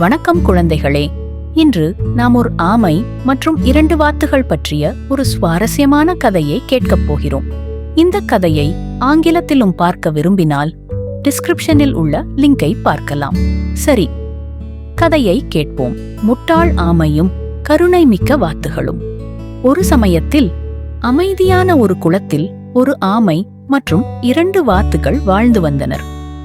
வணக்கம் குழந்தைகளே. இன்று நாம் ஒரு ஆமை மற்றும் இரண்டு வாத்துகள் பற்றிய ஒரு சுவாரஸ்யமான கதையை கேட்கப் போகிறோம். இந்த கதையை ஆங்கிலத்திலும் பார்க்க விரும்பினால் டிஸ்கிரிப்ஷனில் உள்ள லிங்கை பார்க்கலாம். சரி கதையை கேட்போம். முட்டாள் ஆமையும் கருணை மிக்க வாத்துகளும். ஒரு சமயத்தில் அமைதியான ஒரு குளத்தில் ஒரு ஆமை மற்றும் இரண்டு வாத்துகள் வாழ்ந்து வந்தனர்.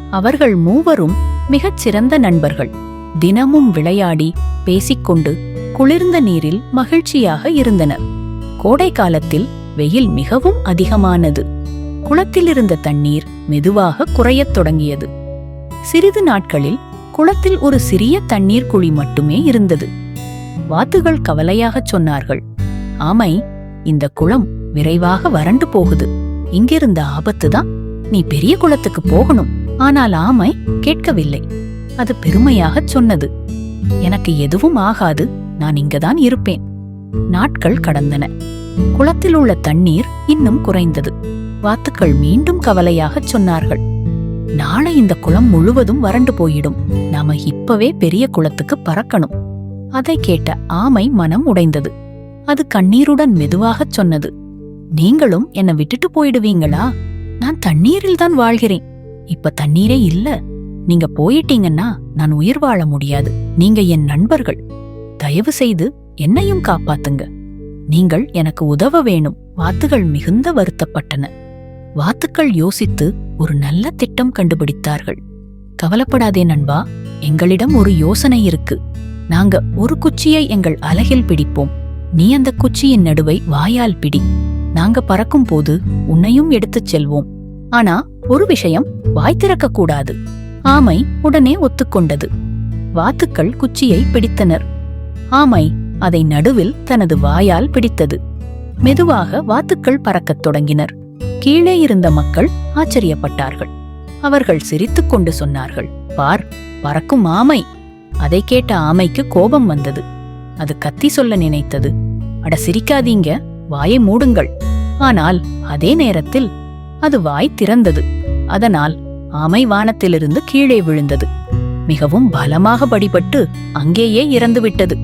அவர்கள் மூவரும் மிகச் சிறந்த நண்பர்கள். தினமும் விளையாடி பேசிக்கொண்டு குளிர்ந்த நீரில் மகிழ்ச்சியாக இருந்தனர். கோடை காலத்தில் வெயில் மிகவும் அதிகமானது. குளத்தில் இருந்த தண்ணீர் மெதுவாக குறையத் தொடங்கியது. சிறிது நாட்களில் குளத்தில் ஒரு சிறிய தண்ணீர் குழி மட்டுமே இருந்தது. வாத்துகள் கவலையாகச் சொன்னார்கள். ஆமை இந்த குளம் விரைவாக வறண்டு போகுது. இங்கிருந்த ஆபத்துதான் நீ பெரிய குளத்துக்கு போகணும். ஆனால் ஆமை கேட்கவில்லை. அது பெருமையாகச் சொன்னது. எனக்கு எதுவும் ஆகாது நான் இங்கதான் இருப்பேன். நாட்கள் கடந்தன. குளத்தில் உள்ள தண்ணீர் இன்னும் குறைந்தது. வாத்துக்கள் மீண்டும் கவலையாகச் சொன்னார்கள். நாளை இந்த குளம் முழுவதும் வறண்டு போயிடும். நாம இப்பவே பெரிய குளத்துக்கு பறக்கணும். அதை கேட்ட ஆமை மனம் உடைந்தது. அது கண்ணீருடன் மெதுவாகச் சொன்னது. நீங்களும் என்னை விட்டுட்டு போயிடுவீங்களா? நான் தண்ணீரில் தான் வாழ்கிறேன். இப்ப தண்ணீரே இல்ல. நீங்க போயிட்டீங்கன்னா நான் உயிர் வாழ முடியாது. நீங்க என் நண்பர்கள். தயவு செய்து என்னையும் காப்பாத்துங்க. நீங்கள் எனக்கு உதவ வேணும். வாத்துகள் மிகுந்த வருத்தப்பட்டன. வாத்துக்கள் யோசித்து ஒரு நல்ல திட்டம் கண்டுபிடித்தார்கள். கவலைப்படாதே நண்பா எங்களிடம் ஒரு யோசனை இருக்கு. நாங்க ஒரு குச்சியை எங்கள் அலகில் பிடிப்போம். நீ அந்த குச்சியின் நடுவை வாயால் பிடி. நாங்க பறக்கும் போது உன்னையும் எடுத்துச் செல்வோம். ஆனா ஒரு விஷயம் வாய் திறக்க கூடாது. ஆமை உடனே ஒத்துக்கொண்டது. வாத்துக்கள் குச்சியை பிடித்தனர். ஆமை அதை நடுவில் தனது வாயால் பிடித்தது. மெதுவாக வாத்துக்கள் பறக்கத் தொடங்கினர். கீழே இருந்த மக்கள் ஆச்சரியப்பட்டார்கள். அவர்கள் சிரித்துக் கொண்டு சொன்னார்கள் பார் பறக்கும் ஆமை. அதை கேட்ட ஆமைக்கு கோபம் வந்தது. அது கத்தி சொல்ல நினைத்தது. அட சிரிக்காதீங்க வாயை மூடுங்கள். ஆனால் அதே நேரத்தில் அது வாய் திறந்தது. அதனால் ஆமை வானத்திலிருந்து கீழே விழுந்தது. மிகவும் பலமாக படிபட்டு அங்கேயே இறந்துவிட்டது.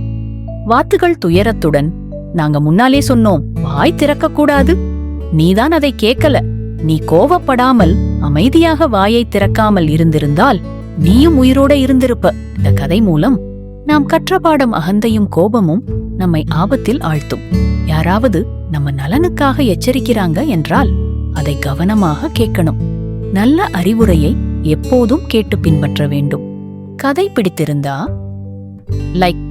வாத்துகள் துயரத்துடன் நாங்க முன்னாலே சொன்னோம் வாய் திறக்கக்கூடாது. நீதான் அதை கேட்கல. நீ கோவப்படாமல் அமைதியாக வாயை திறக்காமல் இருந்திருந்தால் நீயும் உயிரோட இருந்திருப்ப. இந்த கதை மூலம் நாம் கற்ற பாடம் அகந்தையும் கோபமும் நம்மை ஆபத்தில் ஆழ்த்தும். யாராவது நம்ம நலனுக்காக எச்சரிக்கிறாங்க என்றால் அதை கவனமாக கேட்கணும். நல்ல அறிவுரையை எப்போதும் கேட்டு பின்பற்ற வேண்டும். கதை பிடித்திருந்தா லைக்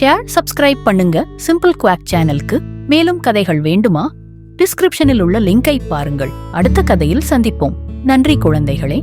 ஷேர் சப்ஸ்கிரைப் பண்ணுங்க. சிம்பிள் குவாக் சேனலுக்கு மேலும் கதைகள் வேண்டுமா? டிஸ்கிரிப்ஷனில் உள்ள லிங்கை பாருங்கள். அடுத்த கதையில் சந்திப்போம். நன்றி குழந்தைகளே.